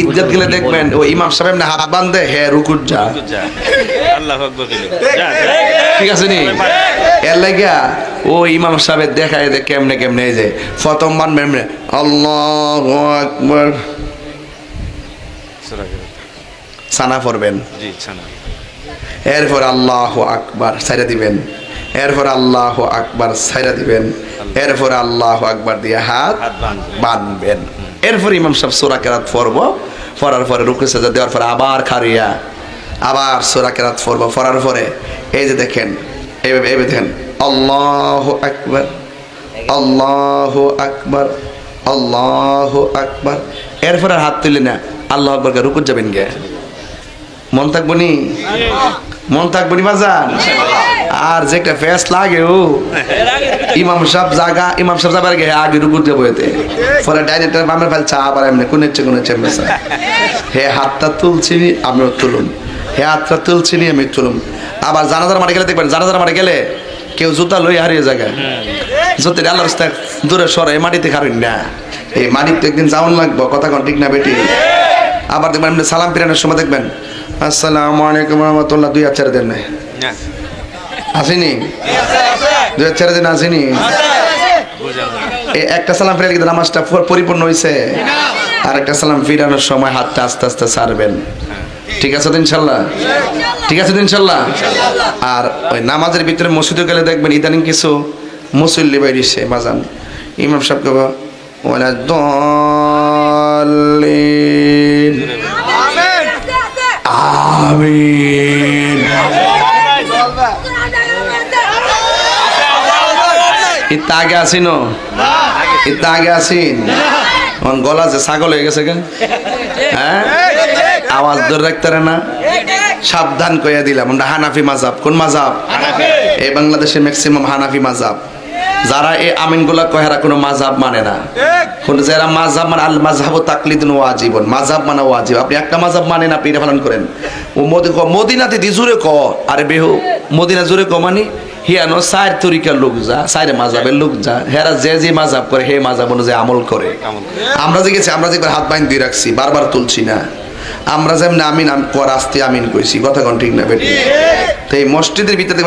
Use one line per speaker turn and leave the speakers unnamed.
ঈদগাহ গেলে দেখবেন ও ইমাম সাহেব না হাত বান্ধে হে রুকুর যা।
আল্লাহ
ঠিক আছে নি? এর লাগিয়া ও ইমাম সাহেব দেখায় যে কেমনে কেমনে যে প্রথম মান মেমনে আল্লাহ আকবর। সানা পড়বেন।
জি ছানা।
এরপর আল্লাহ আকবার সাইরা দিবেন। এরপর আল্লাহ আকবার সাইরা দিবেন। এরপর আল্লাহ আকবার দিয়ে হাত
হাত বাঁধবেন।
এরপর ইমাম সাহেব সোরা কেরাত পড়ব। পড়ার পরে রুকু সাজা দেওয়ার পরে আবার খারিয়া আবার সোরা কেরাত পড়ব। পড়ার পরে এই যে দেখেন এইভাবে এইভাবে দেখেন আল্লাহ আকবার আল্লাহ আকবার আল্লাহ আকবার। এরপর আর হাত তুলি না আল্লাহ আকবরকে রুকুত যাবেন গে। মন থাকব নি? মন থাকব নি বাজান? আর যে একটা ফেস লাগে, ও। ইমাম সাহেব জাগা, ইমাম সাহেব যাবার গে আগে রুকুর দেবো এতে। পরে ডাইরেক্টর বামের ফেলছে, আবার এমনি কোন ইচ্ছে কোন ইচ্ছে মেসা হে হাতটা তুলছি আমিও তুলুন হে হাতটা তুলছি নি, আমি তুলুন আবার জানাজার মাঠে গেলে দেখবেন, জানাজার মাঠে গেলে কেউ জুতা লই হারিয়ে জায়গায় যদি আল্লাহ রাস্তায় দূরে সরে মাটিতে খারুন না। এই মাটিতে একদিন যাওন লাগবো, কথা কোন ঠিক না বেটি? আবার দেখবেন সালাম ফিরানোর সময় দেখবেন, আসসালামু আলাইকুম রহমতুল্লাহ, দুই ছেড়ে দেন না। আসেনি? হাত ছেড়ে দেন আসেনি? একটা সালাম ফিরে নামাজটা পরিপূর্ণ হয়েছে আর একটা সালাম ফিরানোর সময় হাতটা আস্তে আস্তে ছাড়বেন ঠিক আছে তো ইনশাল্লাহ? ঠিক আছে তো ইনশাল্লাহ? আর ওই নামাজের ভিতরে মসজিদে গেলে দেখবেন ইদানিং কিছু মুসল্লি বাইরিছে মাজান ইমাম সাহেবকে ওলা দলিন আমিন। ইত্যা আগে আসিন ইত্যা আগে আসিন। আমার গলা যে ছাগল হয়ে গেছে কেন হ্যাঁ? আওয়াজ ধরে রাখতে না। সাবধান কইয়া দিলাম। আমরা হানাফি মাজাব কোন মাজাব এই বাংলাদেশে ম্যাক্সিমাম হানাফি মাজাব যারা এই আমিনগুলা কহেরা কোনো মাজাব মানে না। কোন যারা মাজাব মানে আল মাযহাব তাকলিদুন ওয়াজিবুন। মাজাব মানে ওয়াজিব। আপনি একটা মাজাব মানেন আপনি এটা পালন করেন। ও মোদি ক মদিনাতে দি জুরে ক আরে বেহু মদিনা জুরে ক মানে? হিয়ানো সাইর তরিকার লোক যা, সাইরে মাজাবের লোক যা। হেরা যে যে মাজাব করে, হে মাজাব অনুযায়ী আমল করে। আমরা যে গেছি, আমরা যে হাত বাইন দিয়ে রাখছি, বারবার তুলছি না। আমরা যেমন আমিন, আম- কর, আসতে আমিন কইছি। কথা কোন ঠিক না, বেটি? তো এই মসজিদের ভিতরে